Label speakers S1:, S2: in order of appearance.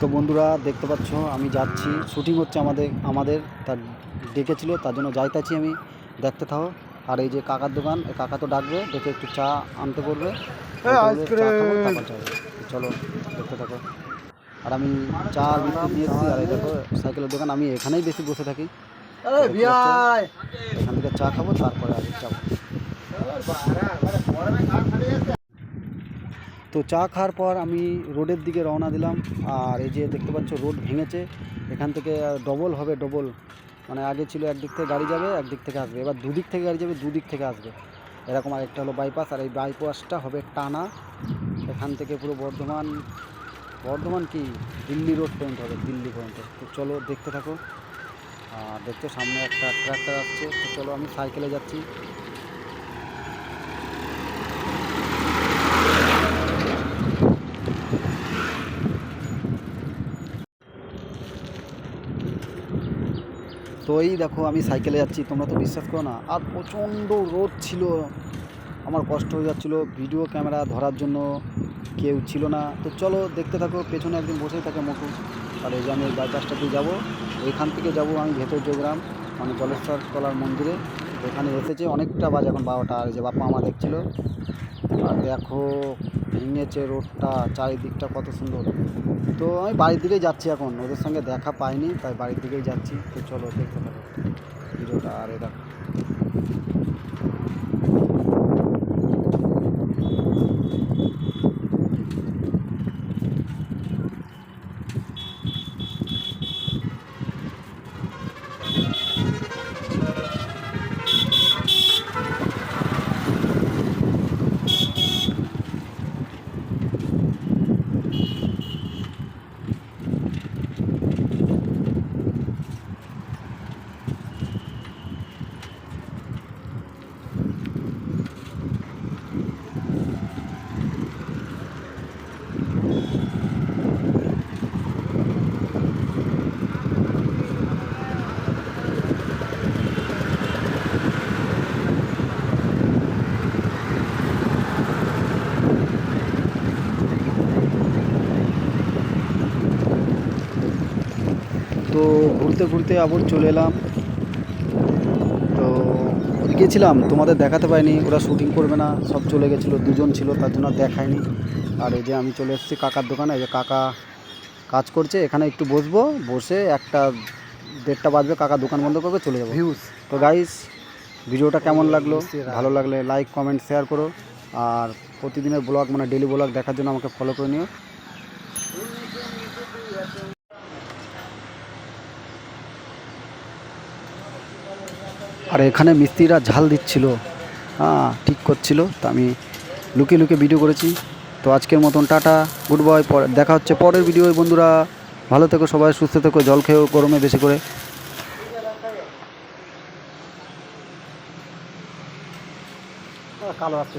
S1: তো বন্ধুরা দেখতে পাচ্ছ আমি যাচ্ছি। শুটিং হচ্ছে আমাদের আমাদের তার ডেকেছিল তার জন্য যাইতাছি আমি। দেখতে থাকো আর এই যে কাকার দোকান এই কাকা তো ডাকবে ডেকে একটু চা আনতে করবে। চলো দেখতে থাকো। আর আমি চা আর বিস্কুট নিয়ে এসেছি। আর এই দেখো সাইকেলের দোকান। আমি এখানেই বেশি বসে থাকি? এখান থেকে চা খাব তারপরে আগে যাব তো চা খাওয়ার পর আমি রোডের দিকে রওনা দিলাম, আর এই যে দেখতে পাচ্ছ রোড ভেঙেছে, এখান থেকে ডবল হবে ডবল মানে আগে ছিল একদিক থেকে গাড়ি যাবে, একদিক থেকে আসবে। এবার দুদিক থেকে গাড়ি যাবে, দুদিক থেকে আসবে। এরকম আরেকটা হলো বাইপাস আর এই বাইপাসটা হবে টানা। এখান থেকে পুরো বর্ধমান বর্ধমান কি? দিল্লি রোড পর্যন্ত হবে, দিল্লি পর্যন্ত তো চলো দেখতে থাকো। আর দেখতে সামনে একটা ট্রাক্টর আসছে, তো চলো আমি সাইকেলে যাচ্ছি। তো এই দেখো, আমি সাইকেলে যাচ্ছি, তোমরা তো বিশ্বাস করো না। আর প্রচণ্ড রোদ ছিল। আমার কষ্ট হয়ে যাচ্ছিল ভিডিও ক্যামেরা ধরার জন্য কেউ ছিল না। তো চলো, দেখতে থাকো, পেছনে একদিন বসেই থাকে মকু আর এই যে আমি বাইপাসটা দিয়ে যাব। ওইখান থেকে যাব আমি ভেতর যোগ্রাম মানে জলেশ্বর তলার মন্দিরে। ওখানে এসেছে, অনেকটা বাজে এখন বারোটা, আর যে বাপ্পা মা দেখছিল। আর দেখো, ভেঙেছে রোডটা, চারিদিকটা কত সুন্দর। তো আমি বাড়ির দিকেই যাচ্ছি এখন, ওদের সঙ্গে দেখা পাইনি, তাই বাড়ির দিকেই যাচ্ছি। তো চলো দেখতে পারো ভিডিওটা, আর এটা তো ঘুরতে ঘুরতে আবার চলে এলাম। তো গেছিলাম তোমাদের দেখাতে পাইনি ওরা শুটিং করবে না সব চলে গেছিল দুজন ছিল তার জন্য দেখায়নি। আর এই যে আমি চলে এসেছি কাকার দোকানে এই যে কাকা কাজ করছে এখানে একটু বসবো বসে একটা দেড়টা বাজবে কাকা দোকান বন্ধ করবে চলে যাব। ভিউজ তো গাইস ভিডিওটা কেমন লাগল? ভালো লাগলে লাইক কমেন্ট শেয়ার করো। আর প্রতিদিনের ব্লগ মানে ডেলি ব্লগ দেখার জন্য আমাকে ফলো করে নিও। আর এখানে মিস্ত্রিরা ঝাল দিচ্ছিল। হ্যাঁ ঠিক করছিল। তা আমি লুকিয়ে লুকিয়ে ভিডিও করেছি। তো আজকের মতন টাটা গুড পরে দেখা হচ্ছে পরের ভিডিও বন্ধুরা। ভালো থেকো সবাই, সুস্থ থেকো, জল খেয়েও গরমে বেশি করে। কালো আসছে